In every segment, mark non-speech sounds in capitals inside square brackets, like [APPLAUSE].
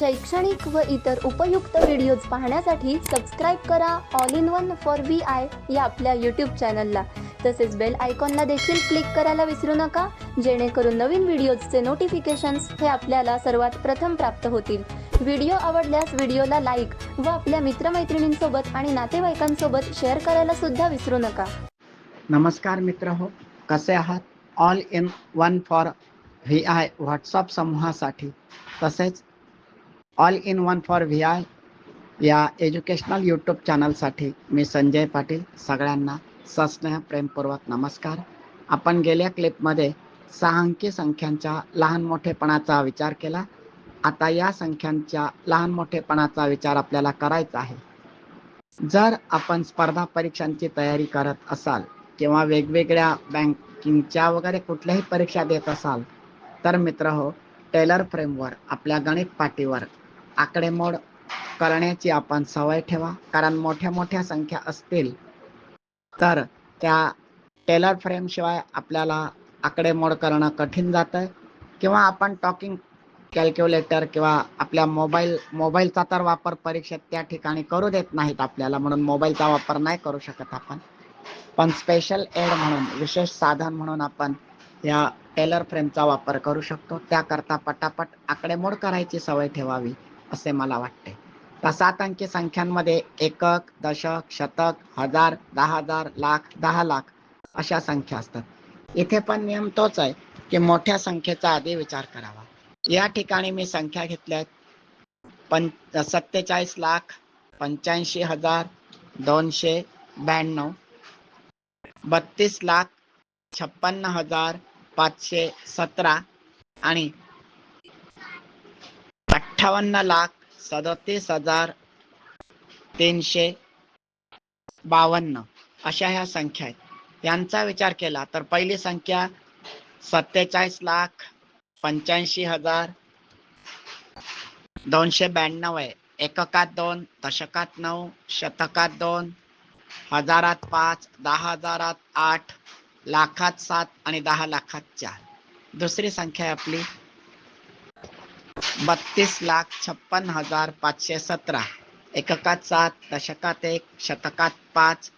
शैक्षणिक व इतर उपयुक्त व्हिडिओज पाहण्यासाठी सबस्क्राईब करा. All in one for V I या आपल्या यूट्यूब चॅनलला तसेच बेल आयकॉनला देखील क्लिक करायला विसरू नका. जेणेकरून नवीन व्हिडिओजचे नोटिफिकेशन्स हे आपल्याला सर्वात प्रथम प्राप्त होतील. व्हिडिओ आवडल्यास व्हिडिओला लाईक व आपल्या मित्रमैत्रिणींसोबत आणि नातेवाईकांसोबत शेअर करायला सुद्धा विसरू नका. नमस्कार मित्र हो कसे आहात? All in one for V I WhatsApp समूहासाठी. तसेच all in one for V I या एज्युकेशनल यूट्यूब चॅनलसाठी मी संजय पाटील सगळ्यांना सस्नेह प्रेमपूर्वक नमस्कार. आपण गेल्या क्लिपमध्ये सहा अंकी संख्यांच्या लहान मोठेपणाचा विचार केला. आता या संख्यांच्या लहान मोठेपणाचा विचार आपल्याला करायचा आहे. जर आपण स्पर्धा परीक्षांची तयारी करत असाल किंवा वेगवेगळ्या बँकिंगच्या वगैरे कुठल्याही परीक्षा देत असाल तर मित्र हो टेलर फ्रेमवर आपल्या गणित पाटीवर आकडेमोड करण्याची आपण सवय ठेवा. कारण मोठ्या मोठ्या संख्या असतील तर त्या टेलर फ्रेमशिवाय आपल्याला आकडेमोड करणं कठीण जातं किंवा आपण टॉकिंग कॅल्क्युलेटर किंवा आपल्या मोबाईल मोबाईलचा तर वापर परीक्षेत त्या ठिकाणी करू देत नाहीत आपल्याला म्हणून मोबाईलचा वापर नाही करू शकत आपण. पण स्पेशल एड म्हणून विशेष साधन म्हणून आपण या टेलर फ्रेमचा वापर करू शकतो. त्याकरता पटापट आकडेमोड करायची सवय ठेवावी. असे मला वाटते. सात अंकी संख्यांमध्ये एकक दशक शतक हजार दहा हजार लाख दहा लाख अशा संख्या असतात. इथे पण नियम तोच आहे की मोठ्या संख्येचा आधी विचार करावा. या ठिकाणी मी संख्या घेतल्या पं सत्तेचाळीस लाख पंच्याऐंशी हजार दोनशे ब्याण्णव बत्तीस लाख छप्पन्न हजार पाचशे सतरा आणि अठ्ठावन्न लाख सदतीस हजार तीनशे बावन्न. अशा ह्या संख्या आहेत. यांचा विचार केला तर पहिली संख्या सत्तेचाळीस लाख पंच्याऐंशी हजार दोनशे ब्याण्णव आहे. एककात दोन दशकात नऊ शतकात दोन हजारात पाच दहा हजारात आठ लाखात सात आणि दहा लाखात चार. दुसरी संख्या आहे आपली बत्तीस लाख छप्पन हजार पाचशे सतरा. एककात सात दशकात एक शतकात पाच.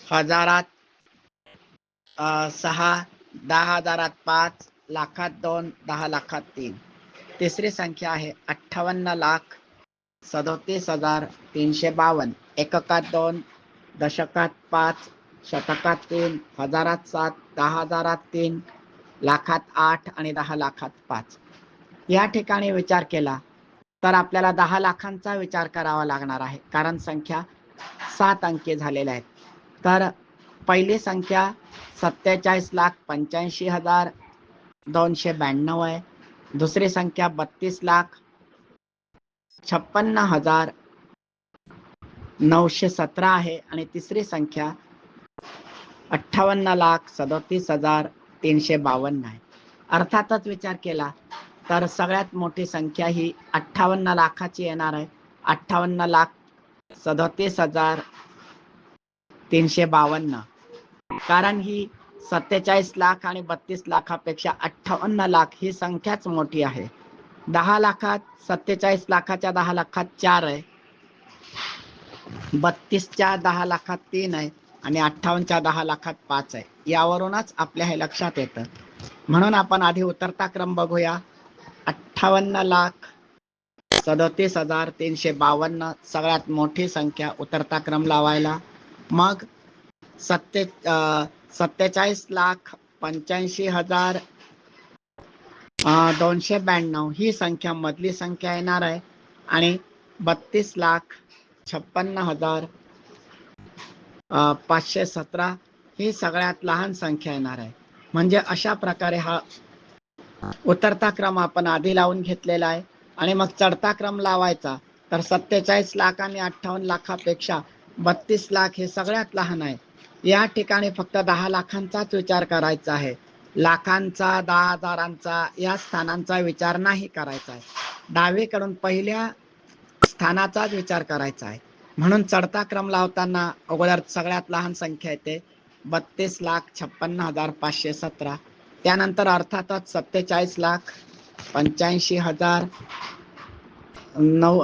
हजारात अं, सहा दहा हजारात पाच लाखात दोन दहा लाखात तीन. तिसरी संख्या आहे अठ्ठावन्न लाख सदोतीस हजार तीनशे बावन्न एककात दोन दशकात पाच शतकात तीन हजारात सात दहा हजारात तीन लाखात आठ आणि दहा लाखात पाच. या ठिकाणी विचार केला तर आपल्याला दहा लाखांचा विचार करावा लागणार आहे. कारण संख्या सात अंकी झालेल्या आहेत. तर पहिली संख्या सत्तेचाळीस लाख पंच्याऐंशी हजार दोनशे ब्याण्णव आहे. दुसरी संख्या बत्तीस लाख छप्पन्न हजार नऊशे सतरा आहे. आणि तिसरी संख्या अठ्ठावन्न लाख सदोतीस हजार तीनशे बावन्न आहे. अर्थातच विचार केला तर सगळ्यात मोठी संख्या ही अठ्ठावन्न लाखाची येणार आहे. अठ्ठावन्न लाख सदतीस हजार तीनशे बावन्न. कारण ही सत्तेचाळीस लाख आणि बत्तीस लाखापेक्षा अठ्ठावन्न लाख ही संख्याच मोठी आहे. दहा लाखात सत्तेचाळीस लाखाच्या दहा लाखात चार आहे. बत्तीसच्या दहा लाखात तीन आहे आणि अठ्ठावन्नच्या दहा लाखात पाच आहे. यावरूनच आपल्या हे लक्षात येतं. म्हणून आपण आधी उतरता क्रम बघूया. अठ्ठावन्न लाख. सदतीस हजार तीनशे बावन्न. सगळ्यात मोठी संख्या उतरता क्रम लावायला. मग सत्ते सत्तेचाळीस लाख पंच्याऐंशी हजार दोनशे ब्याण्णव. ही संख्या मधली संख्या येणार आहे. आणि बत्तीस लाख छप्पन्न हजार पाचशे सतरा. ही सगळ्यात लहान संख्या येणार आहे. म्हणजे अशा प्रकारे हा उतरता क्रम आपण आधी लावून घेतलेला आहे. आणि मग चढता क्रम लावायचा. तर सत्तेचाळीस लाख आणि अठ्ठावन्न लाखापेक्षा बत्तीस लाख हे सगळ्यात लहान आहे. या ठिकाणी फक्त दहा लाखांचाच विचार करायचा आहे. लाखांचा दहा हजारांचा या स्थानांचा विचार नाही करायचा आहे. डावीकडून पहिल्या स्थानाचाच विचार करायचा आहे. म्हणून चढता क्रम लावताना अगोदर सगळ्यात लहान संख्या येते. बत्तीस लाख छप्पन्न हजार पाचशे सतरा. त्यानंतर अर्थातच सत्तेचाळीस लाख पंच्याऐंशी हजार नऊ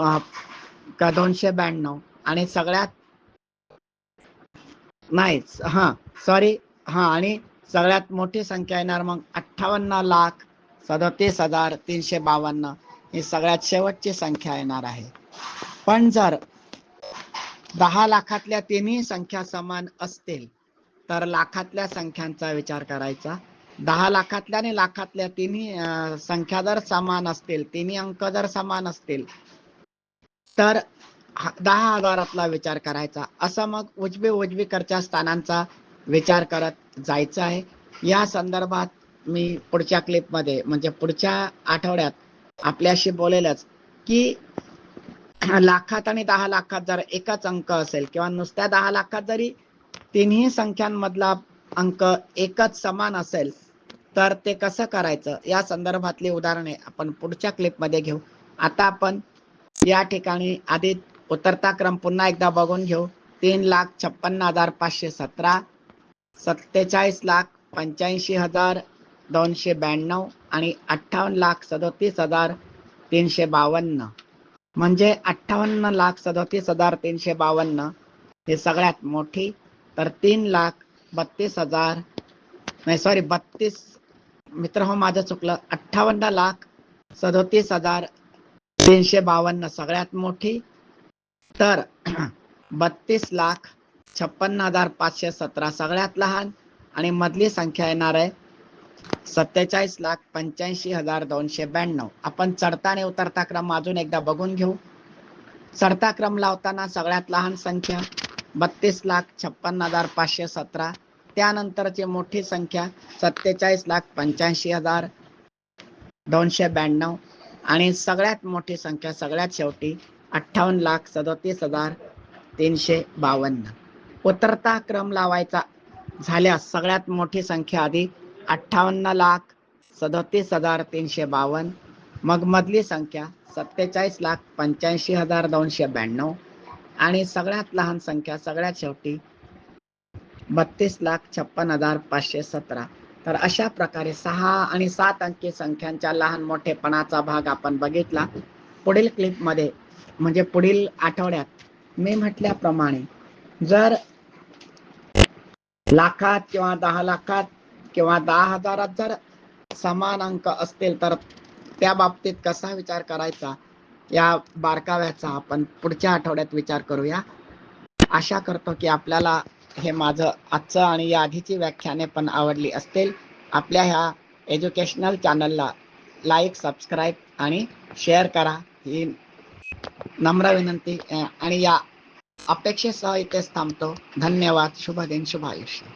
का दोनशे ब्याण्णव. आणि सगळ्यात नाहीच हा सॉरी हा आणि सगळ्यात मोठी संख्या येणार मग अठ्ठावन्न लाख सदतीस हजार तीनशे बावन्न. ही सगळ्यात शेवटची संख्या येणार आहे. पण जर दहा लाखातल्या तिन्ही संख्या समान असतील तर लाखातल्या संख्यांचा विचार करायचा. दहा लाखातल्या आणि लाखातल्या तिन्ही संख्या जर समान असतील तिन्ही अंक जर समान असतील. तर दहा हजारातला विचार करायचा. असं मग उजवी उजवीकडच्या स्थानांचा विचार करत जायचं आहे. या संदर्भात मी पुढच्या क्लिपमध्ये म्हणजे पुढच्या आठवड्यात आपल्याशी बोलेलच की लाखात आणि दहा लाखात जर एकच अंक असेल किंवा नुसत्या दहा लाखात जरी तिन्ही संख्यांमधला अंक एकच समान असेल तर ते कसं करायचं? या संदर्भातली उदाहरणे आपण पुढच्या क्लिपमध्ये घेऊ. आता आपण या ठिकाणी आधी उतरता क्रम पुन्हा एकदा बघून घेऊ. तीन लाख छप्पन्न हजार पाचशे सतरा सत्तेचाळीस लाख पंच्याऐंशी हजार दोनशे ब्याण्णव आणि अठ्ठावन्न लाख सदोतीस हजार तीनशे बावन्न. म्हणजे अठ्ठावन्न लाख सदोतीस हजार तीनशे बावन्न हे सगळ्यात मोठी तर तीन लाख बत्तीस हजार. नाही सॉरी बत्तीस. मित्र हो माझं चुकलं. अठ्ठावन्न लाख सदोतीस हजार. तीनशे बावन्न सगळ्यात मोठी. तर [CLEARS THROAT] बत्तीस लाख छप्पन्न हजार पाचशे सतरा सगळ्यात लहान. आणि मधली संख्या येणार आहे सत्तेचाळीस लाख पंच्याऐंशी हजार दोनशे ब्याण्णव. आपण चढता आणि उतरता क्रम अजून एकदा बघून घेऊ. चढता क्रम लावताना सगळ्यात लहान संख्या. बत्तीस लाख छप्पन्न हजार पाचशे सतरा. त्यानंतरची मोठी संख्या सत्तेचाळीस लाख पंच्याऐंशी हजार दोनशे ब्याण्णव. आणि सगळ्यात मोठी संख्या सगळ्यात शेवटी अठ्ठावन्न लाख सदोतीस हजार तीनशे बावन्न. उतरता क्रम लावायचा झाल्यास सगळ्यात मोठी संख्या आधी अठ्ठावन्न लाख सदोतीस हजार तीनशे बावन्न. मग मधली संख्या सत्तेचाळीस लाख पंच्याऐंशी हजार दोनशे ब्याण्णव. आणि सगळ्यात लहान संख्या सगळ्यात शेवटी बत्तीस लाख छप्पन हजार पाचशे सतरा. तर अशा प्रकारे सहा आणि सात अंकी संख्यांच्या लहान मोठेपणाचा भाग आपण बघितला. पुढील क्लिपमध्ये म्हणजे पुढील आठवड्यात मी म्हटल्याप्रमाणे जर लाखात किंवा दहा लाखात किंवा दहा हजारात जर समान अंक असतील तर त्या बाबतीत कसा विचार करायचा? या बारकाव्याचा आपण पुढच्या आठवड्यात विचार करूया. आशा करतो की आपल्याला हे माझं आजचं आणि या आधीची व्याख्याने पण आवडली असतील. आपल्या ह्या एज्युकेशनल चॅनलला लाईक सबस्क्राईब आणि शेअर करा. ही नम्र विनंती. आणि या अपेक्षेसह इथेच थांबतो. धन्यवाद. शुभ दिन शुभ आयुष्य